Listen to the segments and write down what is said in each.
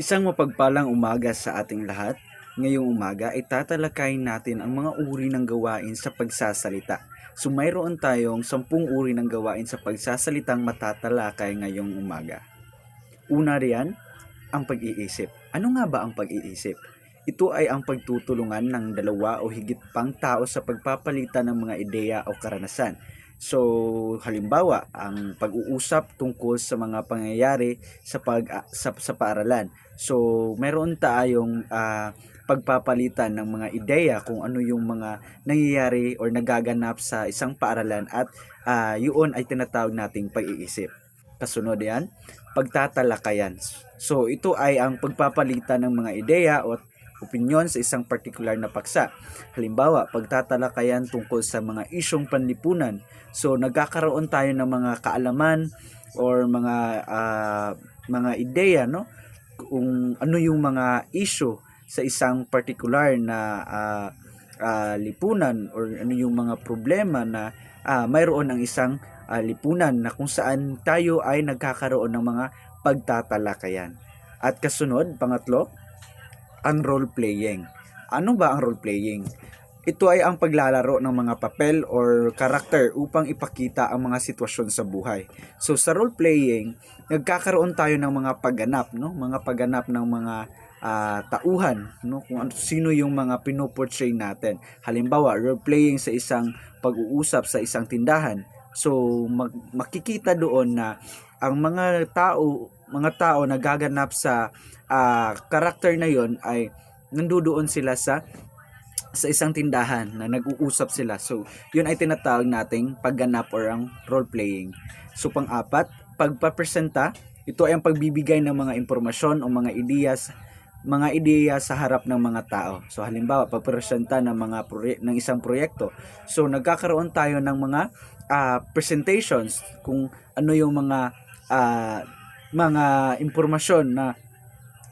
Isang mapagpalang umaga sa ating lahat. Ngayong umaga ay tatalakayin natin ang mga uri ng gawain sa pagsasalita. So mayroon tayong sampung uri ng gawain sa pagsasalitang matatalakay ngayong umaga. Una riyan, ang pag-iisip. Ano nga ba ang pag-iisip? Ito ay ang pagtutulungan ng dalawa o higit pang tao sa pagpapalitan ng mga ideya o karanasan. So, halimbawa, ang pag-uusap tungkol sa mga pangyayari sa pag sa, sa paaralan. So, meron tayong ah, pagpapalitan ng mga ideya kung ano yung mga nangyayari or nagaganap sa isang paaralan at ah, yun ay tinatawag nating pag-iisip. Kasunod yan, pagtatalakayan. So, ito ay ang pagpapalitan ng mga ideya o opinyon sa isang particular na paksa. Halimbawa, pagtatalakayan tungkol sa mga isyong panlipunan. So, nagkakaroon tayo ng mga kaalaman or mga ah, mga ideya, no? Kung ano yung mga issue sa isang particular na ah, ah, lipunan or ano yung mga problema na ah, mayroon ang isang ah, lipunan na kung saan tayo ay nagkakaroon ng mga pagtatalakayan. At kasunod, pangatlo, ang role playing. Ano ba ang role playing? Ito ay ang paglalaro ng mga papel or karakter upang ipakita ang mga sitwasyon sa buhay. So sa role playing, nagkakaroon tayo ng mga pagganap, no? Mga pagganap ng mga ah, tauhan, no? Kung ano, sino yung mga pinoportray natin. Halimbawa, role playing sa isang pag-uusap sa isang tindahan. So mag- makikita doon na ang mga tao, mga tao na gaganap sa ah, karakter na yon ay nandoon sila sa sa isang tindahan na nag-uusap sila. So, yun ay tinatawag nating pagganap or ang role playing. So, pang-apat, pagpapresenta, ito ay ang pagbibigay ng mga impormasyon o mga ideyas mga ideya sa harap ng mga tao. So halimbawa, pagpresenta ng mga proye- ng isang proyekto. So nagkakaroon tayo ng mga ah, presentations kung ano yung mga ah, mga impormasyon na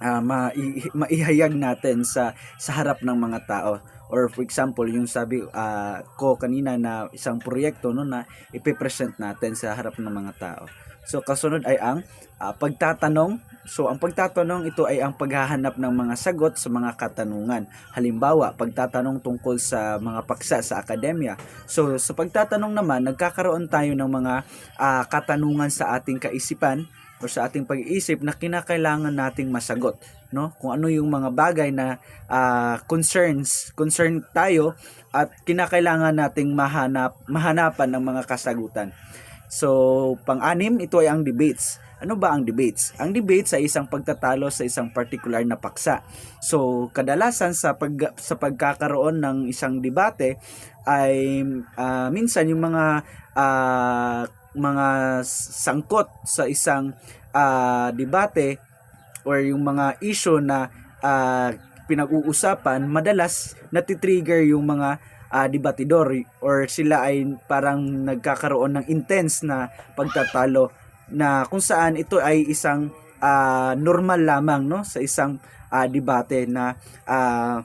ah, mai- maihayag natin sa sa harap ng mga tao. Or for example yung sabi ah, ko kanina na isang proyekto no na ipipresent natin sa harap ng mga tao. So kasunod ay ang ah, pagtatanong. So ang pagtatanong ito ay ang paghahanap ng mga sagot sa mga katanungan. Halimbawa pagtatanong tungkol sa mga paksa sa akademya. So sa pagtatanong naman nagkakaroon tayo ng mga ah, katanungan sa ating kaisipan o sa ating pag-iisip na kinakailangan nating masagot no kung ano yung mga bagay na ah, concerns concern tayo at kinakailangan nating mahanap mahanapan ng mga kasagutan so pang-anim ito ay ang debates ano ba ang debates? Ang debates ay isang pagtatalo sa isang particular na paksa. So, kadalasan sa pag sa pagkakaroon ng isang debate ay ah, minsan yung mga ah, mga sangkot sa isang ah, debate or yung mga issue na ah, pinag-uusapan, madalas natitrigger yung mga ah, debatidor or sila ay parang nagkakaroon ng intense na pagtatalo na kung saan ito ay isang ah, normal lamang no sa isang ah, debate na ah,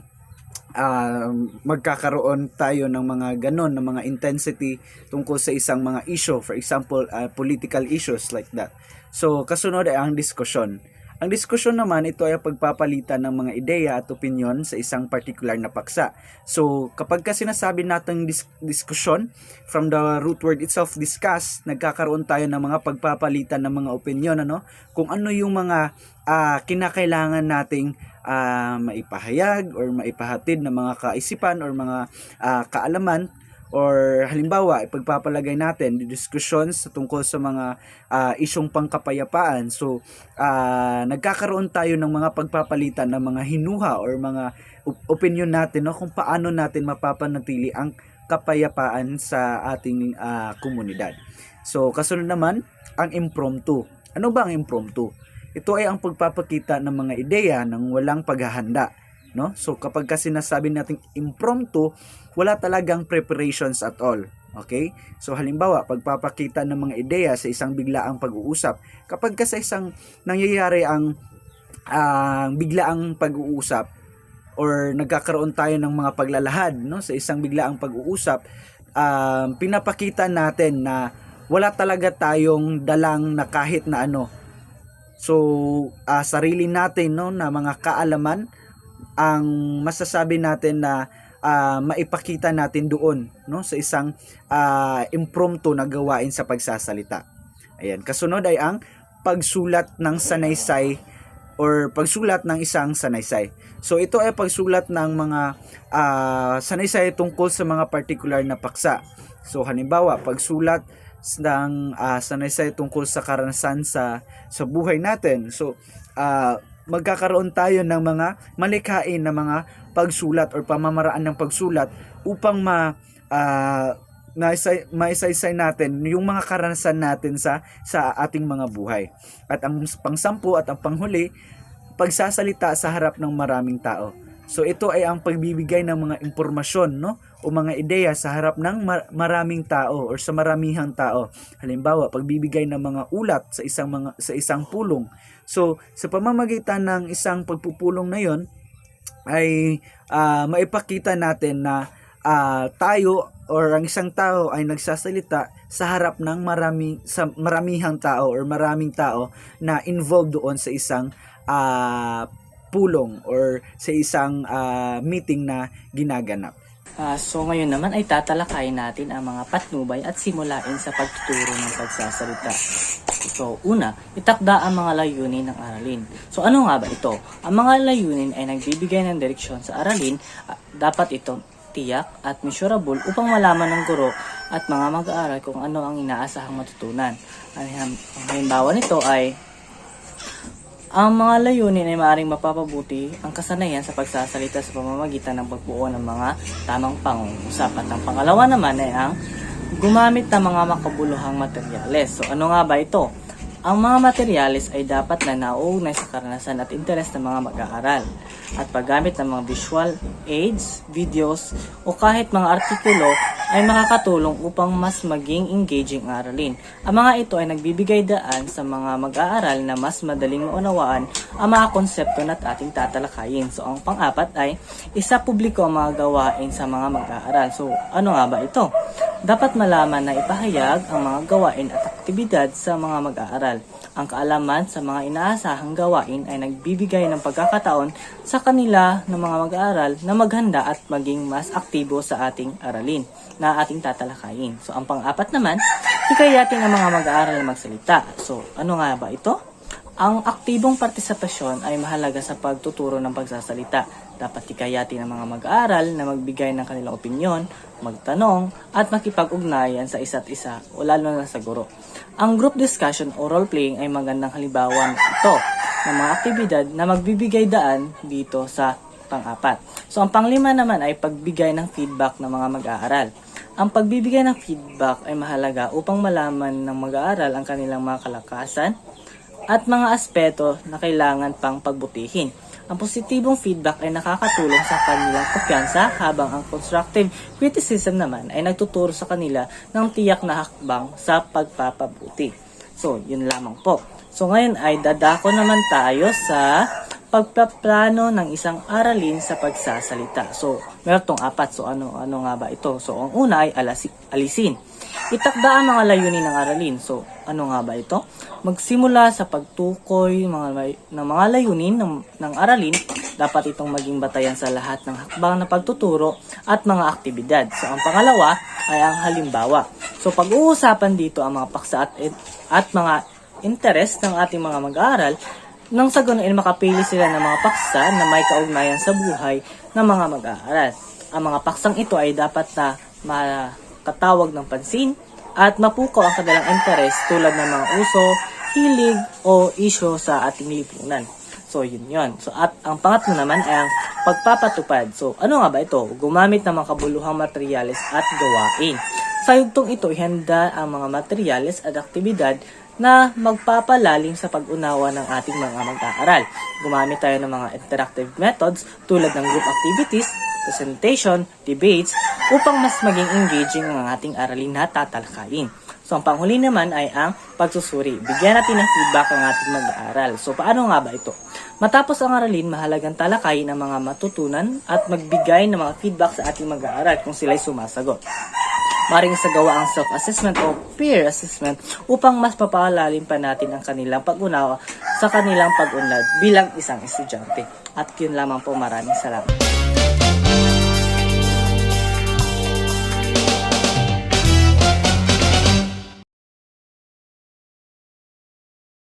ah, magkakaroon tayo ng mga ganon ng mga intensity tungkol sa isang mga issue for example ah, political issues like that so kasunod ay ang diskusyon ang diskusyon naman ito ay pagpapalitan ng mga ideya at opinyon sa isang particular na paksa. So, kapag ka sinasabi natin dis- diskusyon, from the root word itself, discuss, nagkakaroon tayo ng mga pagpapalitan ng mga opinyon, ano? Kung ano yung mga ah, kinakailangan nating ah, maipahayag or maipahatid ng mga kaisipan or mga ah, kaalaman or halimbawa ipagpapalagay natin di discussions tungkol sa mga ah, isyong pangkapayapaan. So ah, nagkakaroon tayo ng mga pagpapalitan ng mga hinuha or mga op- opinion natin no kung paano natin mapapanatili ang kapayapaan sa ating ah, komunidad. So kasunod naman ang impromptu. Ano ba ang impromptu ito ay ang pagpapakita ng mga ideya ng walang paghahanda no? So kapag kasi nasabi nating impromptu wala talagang preparations at all okay? So halimbawa pagpapakita ng mga ideya sa isang biglaang pag-uusap kapag ka sa isang nangyayari ang ah, biglaang pag-uusap or nagkakaroon tayo ng mga paglalahad no? Sa isang biglaang pag-uusap um, pinapakita natin na wala talaga tayong dalang na kahit na ano So, ah, sarili natin no na mga kaalaman ang masasabi natin na ah, maipakita natin doon no sa isang ah, impromptu na gawain sa pagsasalita. Ayan, kasunod ay ang pagsulat ng sanaysay or pagsulat ng isang sanaysay. So ito ay pagsulat ng mga ah, sanaysay tungkol sa mga particular na paksa. So halimbawa, pagsulat ng ah, sanaysay tungkol sa karanasan sa sa buhay natin. So ah, magkakaroon tayo ng mga malikhain na mga pagsulat or pamamaraan ng pagsulat upang ma maisay, maisaysay natin yung mga karanasan natin sa sa ating mga buhay. At ang pangsampu at ang panghuli, pagsasalita sa harap ng maraming tao. So ito ay ang pagbibigay ng mga impormasyon no o mga ideya sa harap ng mar- maraming tao or sa maramihang tao. Halimbawa, pagbibigay ng mga ulat sa isang mga sa isang pulong. So sa pamamagitan ng isang pagpupulong na 'yon ay ah, maipakita natin na ah, tayo or ang isang tao ay nagsasalita sa harap ng marami sa maramihang tao or maraming tao na involved doon sa isang ah, pulong or sa isang ah, meeting na ginaganap. Ah, so ngayon naman ay tatalakayin natin ang mga patnubay at simulain sa pagtuturo ng pagsasalita. So, una, itakda ang mga layunin ng aralin. So, ano nga ba ito? Ang mga layunin ay nagbibigay ng direksyon sa aralin. Ah, dapat ito tiyak at measurable upang malaman ng guro at mga mag-aaral kung ano ang inaasahang matutunan. Ang halimbawa nito ay ang mga layunin ay maaaring mapapabuti ang kasanayan sa pagsasalita sa pamamagitan ng pagbuo ng mga tamang pangungusap. At ang pangalawa naman ay ang gumamit ng mga makabuluhang materyales. So ano nga ba ito? Ang mga materyales ay dapat na nauugnay sa karanasan at interes ng mga mag-aaral. At paggamit ng mga visual aids, videos, o kahit mga artikulo ay makakatulong upang mas maging engaging aralin. Ang mga ito ay nagbibigay daan sa mga mag-aaral na mas madaling maunawaan ang mga konsepto na ating tatalakayin. So, ang pang-apat ay isa publiko ang mga gawain sa mga mag-aaral. So, ano nga ba ito? Dapat malaman na ipahayag ang mga gawain at aktibidad sa mga mag-aaral. Ang kaalaman sa mga inaasahang gawain ay nagbibigay ng pagkakataon sa kanila ng mga mag-aaral na maghanda at maging mas aktibo sa ating aralin na ating tatalakayin. So, ang pang-apat naman, hikayatin ang mga mag-aaral na magsalita. So, ano nga ba ito? Ang aktibong partisipasyon ay mahalaga sa pagtuturo ng pagsasalita. Dapat hikayatin ang mga mag-aaral na magbigay ng kanilang opinyon, magtanong, at makipag-ugnayan sa isa't isa o lalo na sa guro. Ang group discussion o role-playing ay magandang halimbawa ito ng mga aktibidad na magbibigay daan dito sa pang-apat. So, ang panglima naman ay pagbigay ng feedback ng mga mag-aaral. Ang pagbibigay ng feedback ay mahalaga upang malaman ng mag-aaral ang kanilang mga kalakasan, at mga aspeto na kailangan pang pagbutihin. Ang positibong feedback ay nakakatulong sa kanilang kumpiyansa habang ang constructive criticism naman ay nagtuturo sa kanila ng tiyak na hakbang sa pagpapabuti. So, yun lamang po. So, ngayon ay dadako naman tayo sa pagpaplano ng isang aralin sa pagsasalita. So, meron tong apat. So, ano, ano nga ba ito? So, ang una ay alasi, alisin. Itakda ang mga layunin ng aralin. So, ano nga ba ito? Magsimula sa pagtukoy mga, ng mga layunin ng, ng aralin. Dapat itong maging batayan sa lahat ng hakbang na pagtuturo at mga aktibidad. So, ang pangalawa ay ang halimbawa. So, pag-uusapan dito ang mga paksa at, at mga interest ng ating mga mag-aaral nang sa ganun ay makapili sila ng mga paksa na may kaugnayan sa buhay ng mga mag-aaral. Ang mga paksang ito ay dapat na makatawag ng pansin at mapukaw ang kanilang interes tulad ng mga uso, hilig o isyo sa ating lipunan. So, yun yun. So, at ang pangatlo naman ay ang pagpapatupad. So, ano nga ba ito? Gumamit ng mga kabuluhang materyales at gawain. Sa yugtong ito, ihanda ang mga materyales at aktibidad na magpapalalim sa pag-unawa ng ating mga mag-aaral. Gumamit tayo ng mga interactive methods tulad ng group activities, presentation, debates, upang mas maging engaging ang ating aralin na tatalakayin. So, ang panghuli naman ay ang pagsusuri. Bigyan natin ng feedback ang ating mag-aaral. So, paano nga ba ito? Matapos ang aralin, mahalagang talakayin ang mga matutunan at magbigay ng mga feedback sa ating mag-aaral kung sila'y sumasagot. Maring sa gawa ang self-assessment o peer assessment upang mas papalalim pa natin ang kanilang pag-unawa sa kanilang pag-unlad bilang isang estudyante. At yun lamang po maraming salamat.